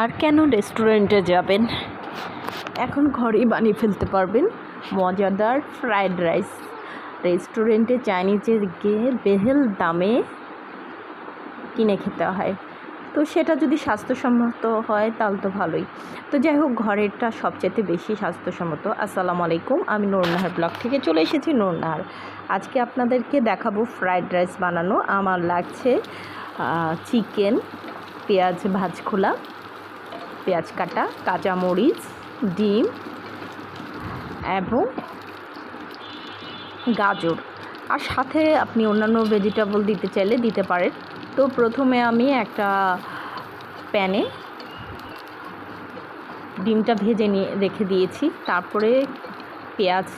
আর কেন রেস্টুরেন্টে যাবেন? এখন ঘরেই বানিয়ে ফেলতে পারবেন মজাদার ফ্রায়েড রাইস রেস্টুরেন্টে চাইনিজে গিয়ে বেহেল দামে কিনে খেতে হয়। তো সেটা যদি স্বাস্থ্যসম্মত হয়, তাহলে তো ভালোই। তো যাই হোক, ঘরেরটা সবচেয়ে বেশি স্বাস্থ্যসম্মত। আসসালামু আলাইকুম, আমি নোরনাহার ব্লগ থেকে চলে এসেছি নোরনাহার আজকে আপনাদেরকে দেখাবো ফ্রায়েড রাইস বানানো। আমার লাগছে চিকেন পেঁয়াজ ভাজ খোলা পেঁয়াজ কাটা কাঁচামরিচ ডিম এবং গাজর। আর সাথে আপনি অন্যান্য ভেজিটেবল দিতে চাইলে দিতে পারেন। তো প্রথমে আমি একটা প্যানে ডিমটা ভেজে নিয়ে, রেখে দিয়েছি। তারপরে পেঁয়াজ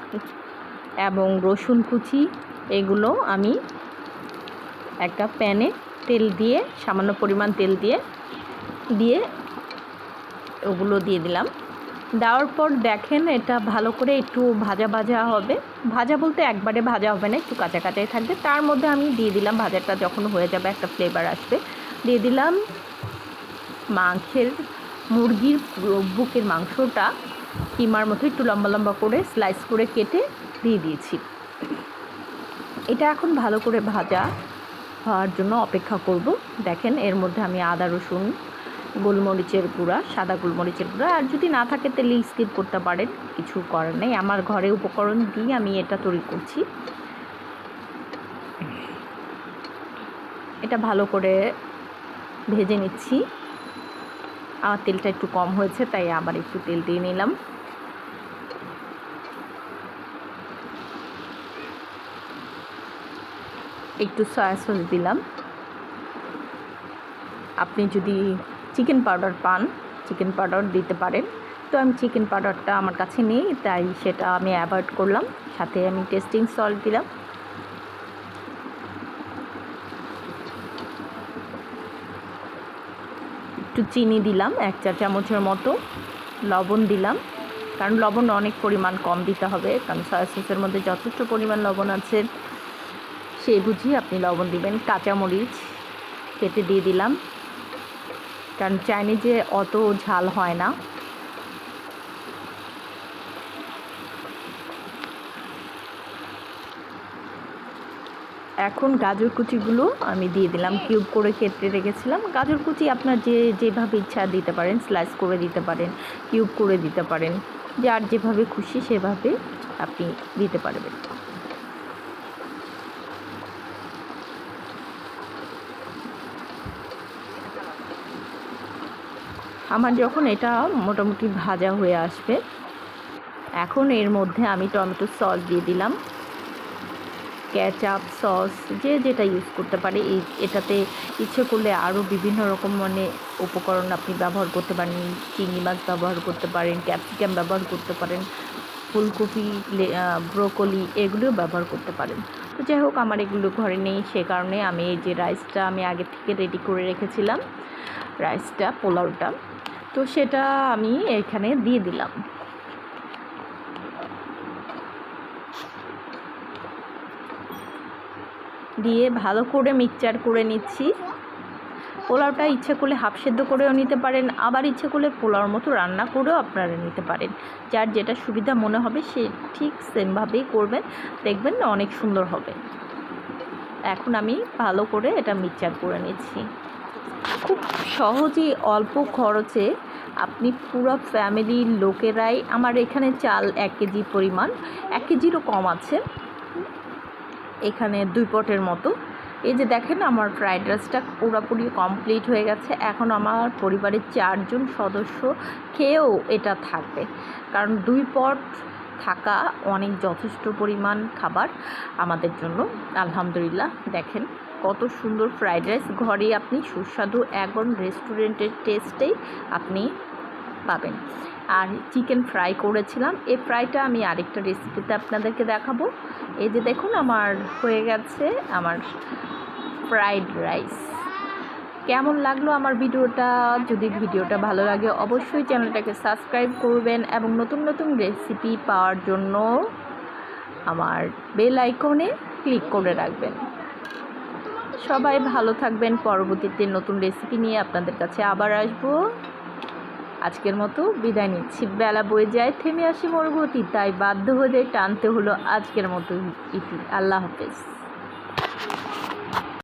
এবং রসুন কুচি, এগুলো আমি একটা প্যানে তেল দিয়ে, সামান্য পরিমাণ তেল দিয়ে দিয়ে ওগুলো দিয়ে দিলাম। দেওয়ার পর দেখেন এটা ভালো করে একটু ভাজা ভাজা হবে। ভাজা বলতে একবারে ভাজা হবে না, একটু কাঁচা কাঁচাই থাকবে। তার মধ্যে আমি দিয়ে দিলাম, ভাজাটা যখন হয়ে যাবে একটা ফ্লেভার আসবে। দিয়ে দিলাম মাংসের মুরগির বুকের মাংসটা কিমার মতো একটু লম্বা লম্বা করে স্লাইস করে কেটে দিয়ে দিয়েছি। এটা এখন ভালো করে ভাজা হওয়ার জন্য অপেক্ষা করব। দেখেন এর মধ্যে আমি আদা রসুন গোলমরিচের গুঁড়া, সাদা গোলমরিচের গুঁড়া। আর যদি না থাকে তাহলে স্কিপ করতে পারেন, কিছু করার নেই। আমার ঘরে উপকরণ দিয়ে আমি এটা তৈরি করছি। এটা ভালো করে ভেজে নিচ্ছি। আমার তেলটা একটু কম হয়েছে, তাই আবার একটু তেল দিয়ে নিলাম। একটু সয়া সস দিলাম। আপনি যদি চিকেন পাউডার পান, চিকেন পাউডার দিতে পারেন। তো আমি চিকেন পাউডারটা আমার কাছে নেই, তাই সেটা আমি অ্যাভয়েড করলাম। সাথে আমি টেস্টিং সল্ট দিলাম। একটু চিনি দিলাম, এক চা চামচের মতো। লবণ দিলাম, কারণ লবণ অনেক পরিমাণ কম দিতে হবে, কারণ সয়া সসের মধ্যে যথেষ্ট পরিমাণ লবণ আছে। সেই বুঝি আপনি লবণ দিবেন। কাঁচামরিচ কেটে দিয়ে দিলাম। কারণ চাইনিজে অত ঝাল হয় না। এখন গাজর কুচিগুলো আমি দিয়ে দিলাম, কিউব করে কেটে রেখেছিলাম। গাজর কুচি আপনার যে যেভাবে ইচ্ছা দিতে পারেন, স্লাইস করে দিতে পারেন, কিউব করে দিতে পারেন। যার যেভাবে খুশি সেভাবে আপনি দিতে পারবেন। আমার যখন এটা মোটামুটি ভাজা হয়ে আসবে, এখন এর মধ্যে আমি টমেটো সস দিয়ে দিলাম। ক্যাচাপ সস, যে যেটা ইউজ করতে পারে, এই এটাতে ইচ্ছে করলে আরও বিভিন্ন রকম মানে উপকরণ আপনি ব্যবহার করতে পারেন, চিংড়ি মাছ ব্যবহার করতে পারেন ক্যাপসিকাম ব্যবহার করতে পারেন, ফুলকপি ব্রোকলি এগুলোও ব্যবহার করতে পারেন। তো যাই হোক, আমার এগুলো ঘরে নেই, সে কারণে আমি এই যে রাইসটা আমি আগে থেকে রেডি করে রেখেছিলাম। রাইসটা পোলাওটা। তো সেটা আমি এখানে দিয়ে দিলাম। দিয়ে ভালো করে মিক্সচার করে নিচ্ছি। পোলাওটা ইচ্ছে করলে হাফ সেদ্ধ করেও নিতে পারেন, আবার ইচ্ছে করলে পোলাওর মতো রান্না করেও আপনারা নিতে পারেন। যার যেটা সুবিধা মনে হবে সে ঠিক সেমভাবেই করবেন। দেখবেন অনেক সুন্দর হবে। এখন আমি ভালো করে এটা মিক্সচার করে নিচ্ছি। খুব সহজেই অল্প খরচে আপনি পুরো ফ্যামিলির লোকেরাই আমার এখানে চাল এক কেজি পরিমাণ, এক কেজিরও কম আছে। এখানে দুই পটের মতো। এই যে দেখেন আমার ফ্রাইড রাইসটা পুরোপুরি কমপ্লিট হয়ে গেছে। এখন আমার পরিবারের চারজন সদস্য খেয়েও এটা থাকবে। কারণ দুই পট থাকা অনেক যথেষ্ট পরিমাণ খাবার আমাদের জন্য। আলহামদুলিল্লাহ, দেখেন। কত সুন্দর ফ্রাইড রাইস ঘরে আপনি সুস্বাদু এখন রেস্টুরেন্টের টেস্টেই আপনি পাবেন। আর চিকেন ফ্রাই করেছিলাম। এই ফ্রাইটা আমি আরেকটা রেসিপিতে আপনাদেরকে দেখাবো। এই যে দেখুন, আমার হয়ে গেছে আমার ফ্রাইড রাইস কেমন লাগল আমার ভিডিওটা? যদি ভিডিওটা ভালো লাগে, অবশ্যই চ্যানেলটাকে সাবস্ক্রাইব করবেন এবং নতুন নতুন রেসিপি পাওয়ার জন্য আমার বেল আইকনে ক্লিক করে রাখবেন। সবাই ভালো থাকবেন। পরবর্তীতে নতুন রেসিপি নিয়ে আপনাদের কাছে আবার আসব। আজকের মতো বিদায় নিচ্ছি। বেলা বয়ে যায়, থেমে আসি মরগতি তাই বাধ্য হয়ে টানতে হলো আজকের মতো ইতি। আল্লাহ হাফেজ।